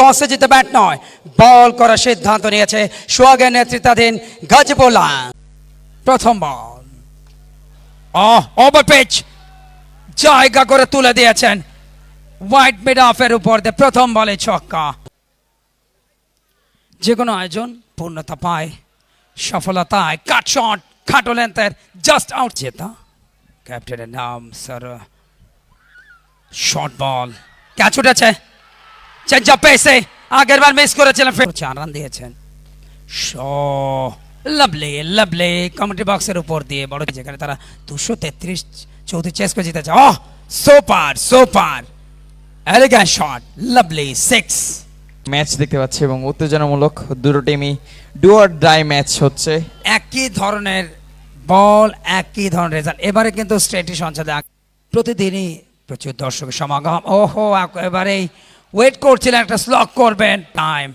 টসে জিতে ব্যাট নয়। বল করার সিদ্ধান্ত নিয়েছে সোহাগের নেতৃত্বাধীন গাজীপোলা প্রথম বল। ওভার জায়গা করে তুলে দিয়েছেন। হোয়াইট মিড অফের উপর দিয়ে প্রথম বলে ছক্কা। যে কোনো আয়োজন পূর্ণতা পায়, সফলতায় কাট শট, খাটো লেন্থের জাস্ট আউট জেতা। ক্যাপ্টেনের নাম স্যার শর্ট বল ক্যাচ উঠেছে। চেঞ্জ পেয়েছে। আগের বার মিস করেছিলেন চার রান দিয়েছেন। শো লাভলি লাভলি কমেন্ট্রি বক্সের উপর দিয়ে বড় যেখানে তারা দুশো তেত্রিশ চৌত্রিশ চেস করে জিতেছে। ওহ super super elegant shot lovely six match দেখতে পাচ্ছি এবং উত্তেজনামূলক দুটো টিমই ডু অর ডাই ম্যাচ হচ্ছে। একই ধরনের বল একই ধরনের রেজাল্ট এবারে কিন্তু স্টেটি সঞ্চাদে প্রতিদিনই প্রচুর দর্শকের সমাগম। ওহো এবারেই ওয়েট করছিলেন, একটা স্লক করবেন। টাইম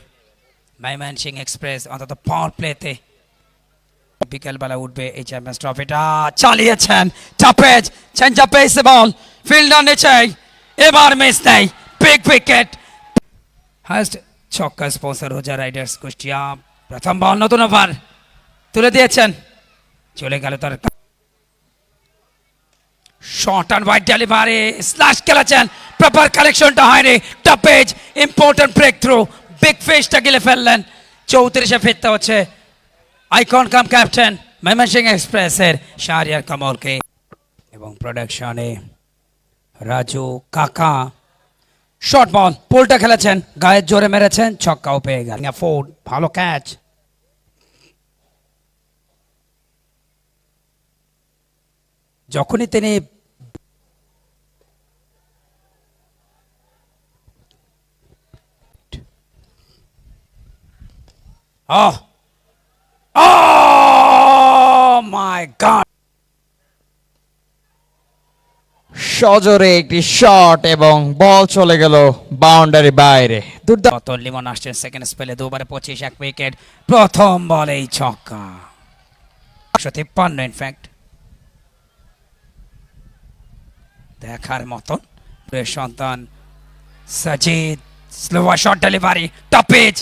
মাইম্যান সিং এক্সপ্রেস অন্তত পাওয়ার প্লেতে বিকেলবেলা উঠবে এই চ্যাম্পিয়ন্স ট্রফিটা চালিয়েছেন চাপেজ চেঞ্জা পেয়েছে বল ফিল্ডার নিচে এবার মিস নেই বিগ উইকেট হাইস্ট ছক্কা স্পন্সর হোজা রাইডার্স কুষ্টিয়া। প্রথম বল নতুন ওভার তুলে দিয়েছেন। চলে গেল তার short and white delivery slash খেলেছেন প্রপার কালেকশনটা হয়নি top edge important breakthrough big ফিশটা গিলে ফেললেন চৌত্রিশে ফিরতে হচ্ছে। আইকন কাম ক্যাপ্টেন ময়মনসিং এক্সপ্রেসের শাহরিয়ার কমলকে এবং প্রোডাকশনে রাজু কাকা। শর্ট বল পোলটা খেলেছেন। গায়ের জোরে মেরেছেন। ছক্কাও পেয়ে গেল ফোর্ড ভালো ক্যাচ যখনই তিনি Oh! Oh my God! সজোরে একটি শট এবং বল চলে গেল বাউন্ডারি বাইরে দুর্দান্ত লিমন আসছেন সেকেন্ড স্পেলে দুবারে পঁচিশ এক উইকেট প্রথম বলেই ছক্কা একশো তিপ্পান্ন ইনফ্যাক্ট দেখার মতন প্রিয় সন্তান Sajid slower shot delivery topaz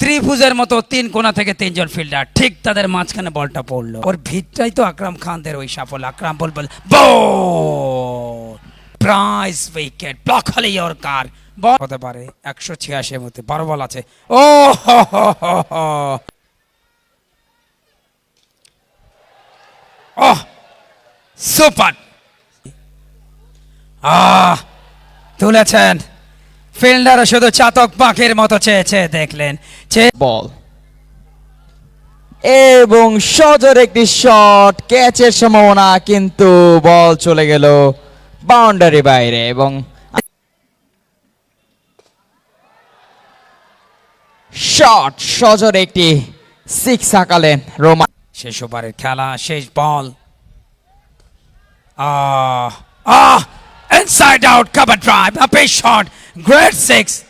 ত্রিভুজের মতো তিন কোণা থেকে তিনজন ফিল্ডার, ঠিক তাদের মাঝখানে বলটা পড়ল। ওর ভিতটাই তো আকরাম খানদের ওই সাফল্য। Akram ball ball price wicket block হলেই ওর কার। বল হতে পারে একশো ছিয়াশির মধ্যে, বারো বল আছে। ও। ওহ, সুপার। আহ, তুলেছেন। ফিল্ডারও শুধু চাতক পাখির মতো চেয়েছে দেখলেন। বল এবং সজোর একটি শট ক্যাচের সম্ভাবনা কিন্তু বল চলে গেল বাউন্ডারি বাইরে এবং শট সজোর একটি সিক্স আঁকালেন রোমা শেষ ওভারের খেলা শেষ ball ah ah inside out cover drive a shot great six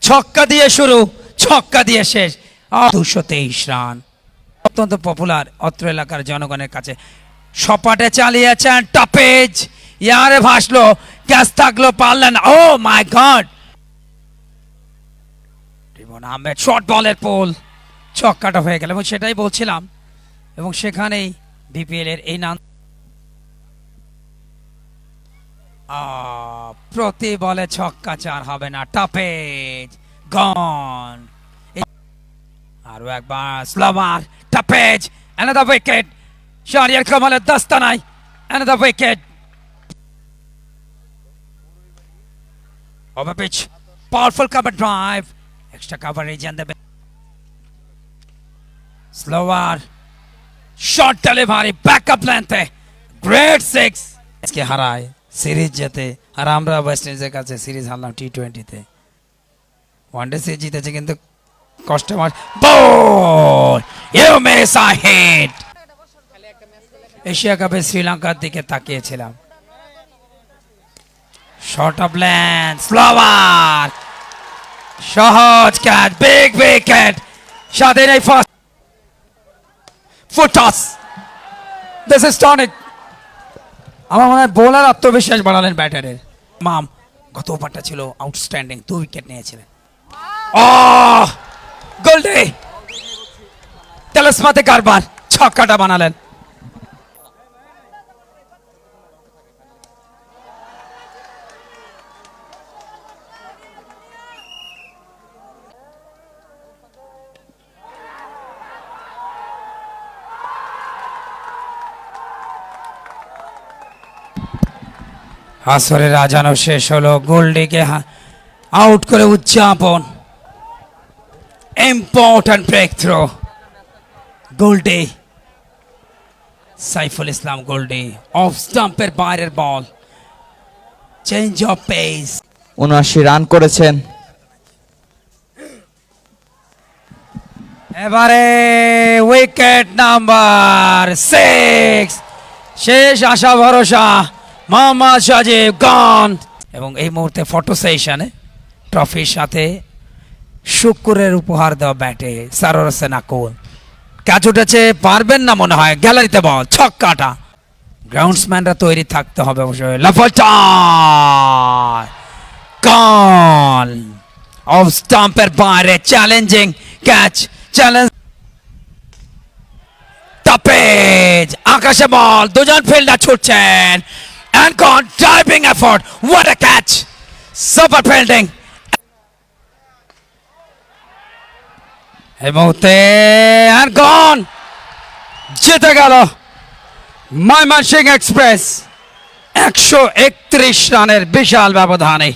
ছক্কা দিয়ে শুরু, ছক্কা দিয়ে শেষ। দুশো তেইশ রান। অত্যন্ত পপুলার অত্র এলাকার জনগণের কাছে। সপাটে চালিয়েছেন টপেজ। ইয়ারে ভাসলো, ক্যাচ থাকল পারলেন oh my god! Ahmed short বলের পোল। ছক্কাটা হয়ে গেল, এবং সেটাই বলছিলাম। এবং সেখানেই বিপিএল এর এই নাম আহ, প্রতি বলে ছক্কা চার হবে না টাপেজ গন। আরও একবার slower top edge another wicket Shahriar কামালের দস্তানায় another wicket Over pitch, powerful cover drive, extra coverage and the slower short delivery back up লেন্থে great six আজকে হারায় সিরিজ জেতে, আর আমরা ওয়েস্ট ইন্ডিজের কাছে সিরিজ হারলাম টি টোয়েন্টিতে ওয়ানডে সিরিজ জিতেছে কিন্তু কষ্ট এশিয়া কাপে শ্রীলঙ্কার দিকে তাকিয়েছিলাম। শর্ট অফ ল্যান্ড স্লোয়ার সহজ ক্যাচ বিগ উইকেট সাথে নেই first foot toss this is tonic আমার মনে হয় বোলার আত্মবিশ্বাস বাড়ালেন ব্যাটারের মাম, গত ওভারটা ছিল আউটস্ট্যান্ডিং দু উইকেট নিয়েছিলেন। ও গোল্ডে তেলসমাতে কারবার, ছক্কাটা বানালেন। আসরের রাজানো শেষ হলো গোল্ডিকে আউট করে উদযাপন। ইম্পর্টেন্ট ব্রেক থ্রো গোল্ডে সাইফুল ইসলাম গোল্ডি অফ স্টাম্পের বাইরের বল চেঞ্জ অফ পেস উনআশি রান করেছেন। এবারে উইকেট নাম্বার সিক্স শেষ আশা ভরসা। মোহাম্মদ সাজিব গন। এবং এই মুহূর্তে ফটো সেশনে ট্রফির সাথে শুক্রের উপহার দেওয়া ব্যাটে সারোর হোসেন আকুল ক্যাচ উঠেছে, পারবেন না মনে হয়, গ্যালারিতে বল, ছক্কাটা। গ্রাউন্ডসম্যানরা তৈরি থাকতে হবে অবশ্যই। লাফাটা গন অফ স্টাম্পের বাইরে চ্যালেঞ্জিং ক্যাচ চ্যালেঞ্জ তাপেজ, আকাশে বল, দুজন ফিল্ডার ছুটছেন। And gone driving effort what a catch super fielding এই মুহূর্তে অ্যান্ড গন জিতে গেল ময়মনসিং এক্সপ্রেস। একশো একত্রিশ রানের বিশাল ব্যবধানে।